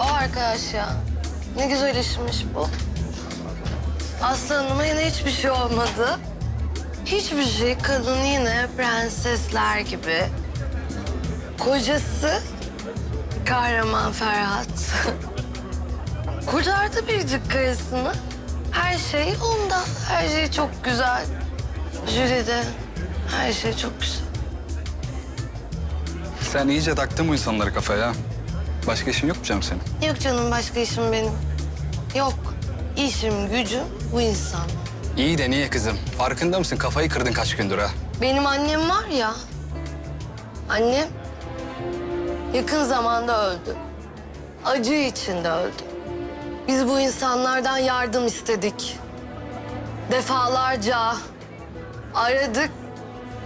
O arkadaş ya. Ne güzel işmiş bu. Aslı Hanım'a yine hiçbir şey olmadı. Hiçbir şey. Kadın yine prensesler gibi. Kocası kahraman Ferhat. Kurtardı biricik karısını. Her şey onda. Her şey çok güzel. Jüride her şey çok güzel. Sen iyice taktın bu insanları kafaya. Başka işin yok mu canım senin? Yok canım başka işim benim. Yok. İşim gücüm bu insan. İyi de niye kızım? Farkında mısın? Kafayı kırdın kaç gündür ha. Benim annem var ya. Annem yakın zamanda öldü. Acı içinde öldü. Biz bu insanlardan yardım istedik. Defalarca aradık.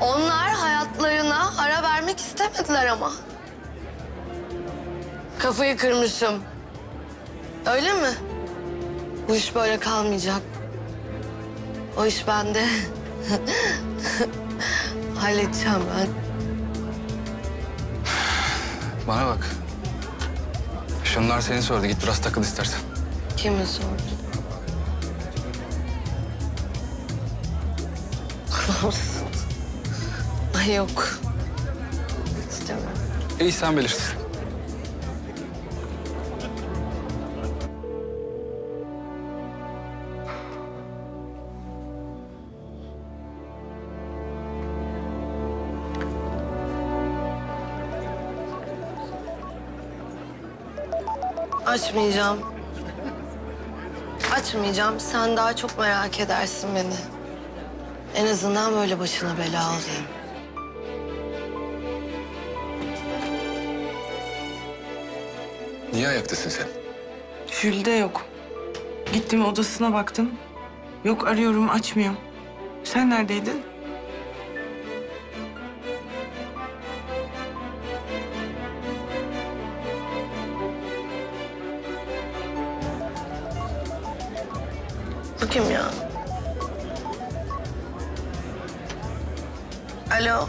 Onlar hayatlarına ara vermek istemediler ama. Kafayı kırmışım. Öyle mi? Bu iş böyle kalmayacak. O iş bende. Halledeceğim ben. Bana bak. Şunlar seni sordu. Git biraz takıl istersen. Kime sordu? Ay yok. İstemiyorum. İyi sen bilirsin. Açmayacağım. Açmayacağım. Sen daha çok merak edersin beni. En azından böyle başına bela olayım. Niye ayaktasın sen? Jülde yok. Gittim odasına baktım. Yok arıyorum açmıyor. Sen neredeydin? Kim ya? Alo.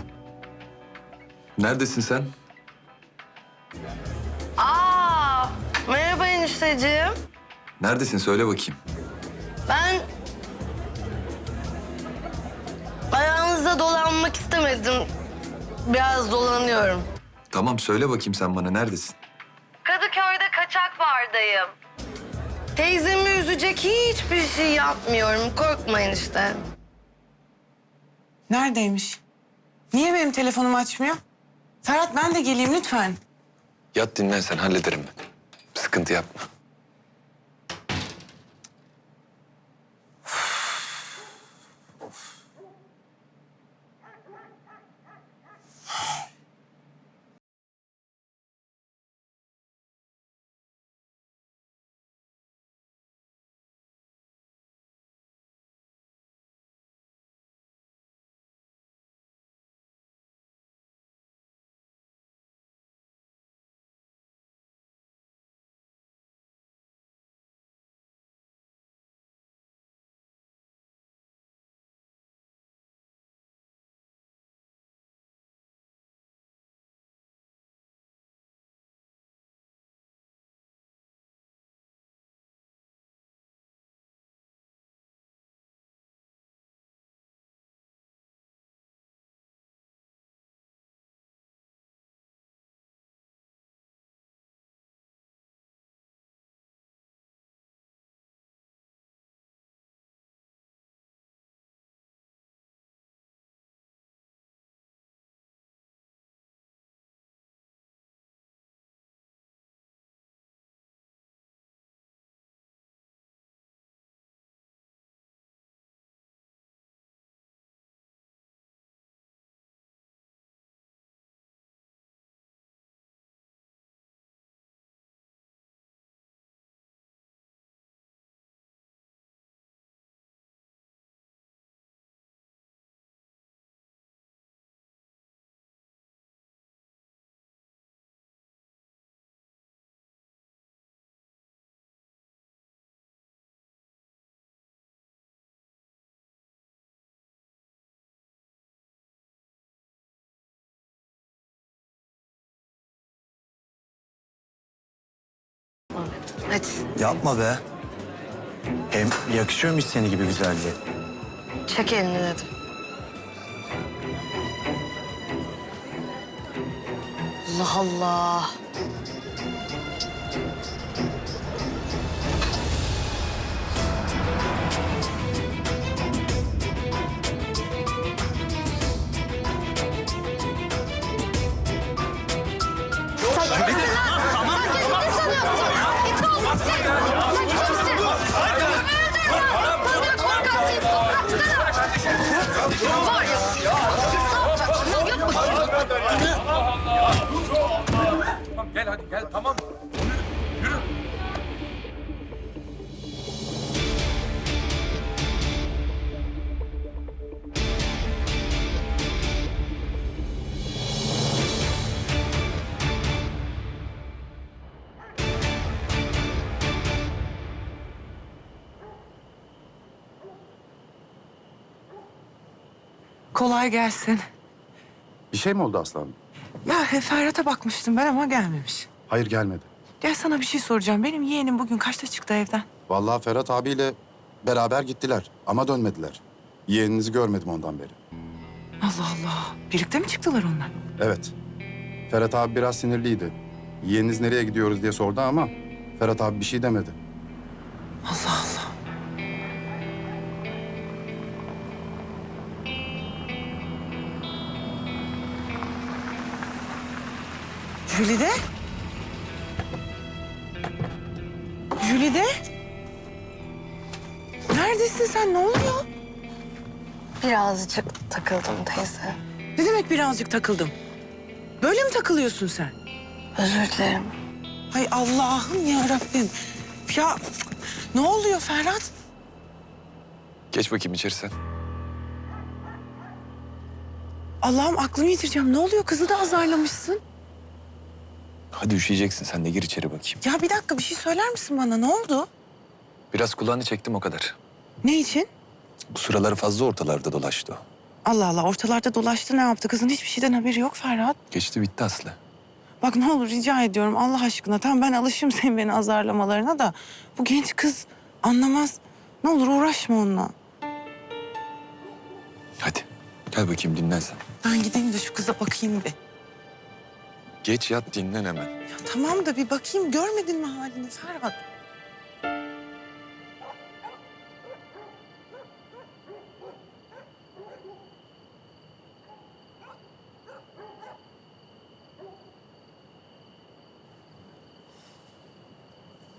Neredesin sen? Aa, merhaba enişteciğim. Neredesin söyle bakayım. Ben ayağınızda dolanmak istemedim. Biraz dolanıyorum. Tamam söyle bakayım sen bana neredesin? Kadıköy'de kaçak bardayım. Teyzemi üzecek hiçbir şey yapmıyorum. Korkmayın işte. Neredeymiş? Niye benim telefonumu açmıyor? Ferhat ben de geleyim lütfen. Yat dinlen sen hallederim ben. Sıkıntı yapma. Hadi Yapma be. Hem yakışıyormuş seni gibi güzelliğe. çek elini dedim. Allah Allah. Kolay gelsin. Bir şey mi oldu aslanım? Ya he, Ferhat'a bakmıştım ben ama gelmemiş. Hayır gelmedi. Gel sana bir şey soracağım. Benim yeğenim bugün kaçta çıktı evden? Vallahi Ferhat abiyle beraber gittiler ama dönmediler. Yeğeninizi görmedim ondan beri. Allah Allah. Birlikte mi çıktılar onlar? Evet. Ferhat abi biraz sinirliydi. Yeğeniniz nereye gidiyoruz diye sordu ama Ferhat abi bir şey demedi. Jülide? Jülide? Neredesin sen? Ne oluyor? Birazcık takıldım teyze. Ne demek birazcık takıldım? Böyle mi takılıyorsun sen? Özür dilerim. Hay Allah'ım ya Rabbim. Ya ne oluyor Ferhat? Geç bakayım içeri sen. Allah'ım aklımı yitireceğim. Ne oluyor? Kızı da azarlamışsın. Hadi üşüyeceksin sen de gir içeri bakayım. Ya bir dakika bir şey söyler misin bana? Ne oldu? Biraz kulağını çektim o kadar. Ne için? Bu sıraları fazla ortalarda dolaştı o. Allah Allah ortalarda dolaştı ne yaptı? Kızın hiçbir şeyden haberi yok Ferhat. Geçti bitti Aslı. Bak ne olur rica ediyorum Allah aşkına. Tamam ben alışım senin beni azarlamalarına da. Bu genç kız anlamaz. Ne olur uğraşma onunla. Hadi gel bakayım dinlen sen. Ben gideyim de şu kıza bakayım bir. Geç yat dinlen hemen. Ya tamam da bir bakayım görmedin mi halini Ferhat?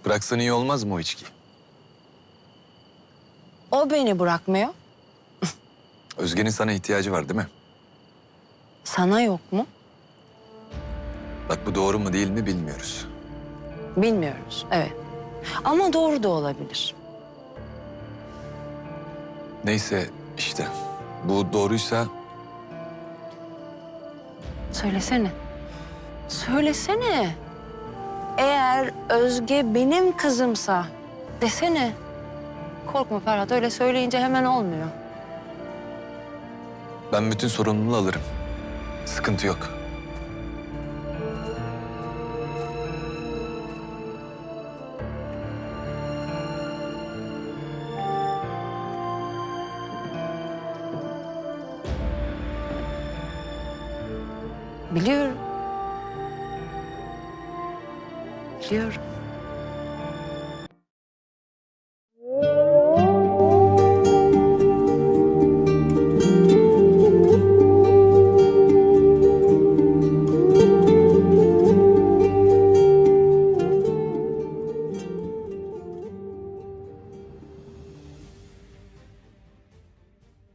Bıraksan iyi olmaz mı o içki? O beni bırakmıyor. Özge'nin sana ihtiyacı var değil mi? Sana yok mu? Bak bu doğru mu değil mi bilmiyoruz. Bilmiyoruz. Evet. Ama doğru da olabilir. Neyse işte bu doğruysa Söylesene. Söylesene. Eğer Özge benim kızımsa desene. Korkma Ferhat öyle söyleyince hemen olmuyor. ben bütün sorumluluğu alırım. Sıkıntı yok. Biliyorum. Biliyorum.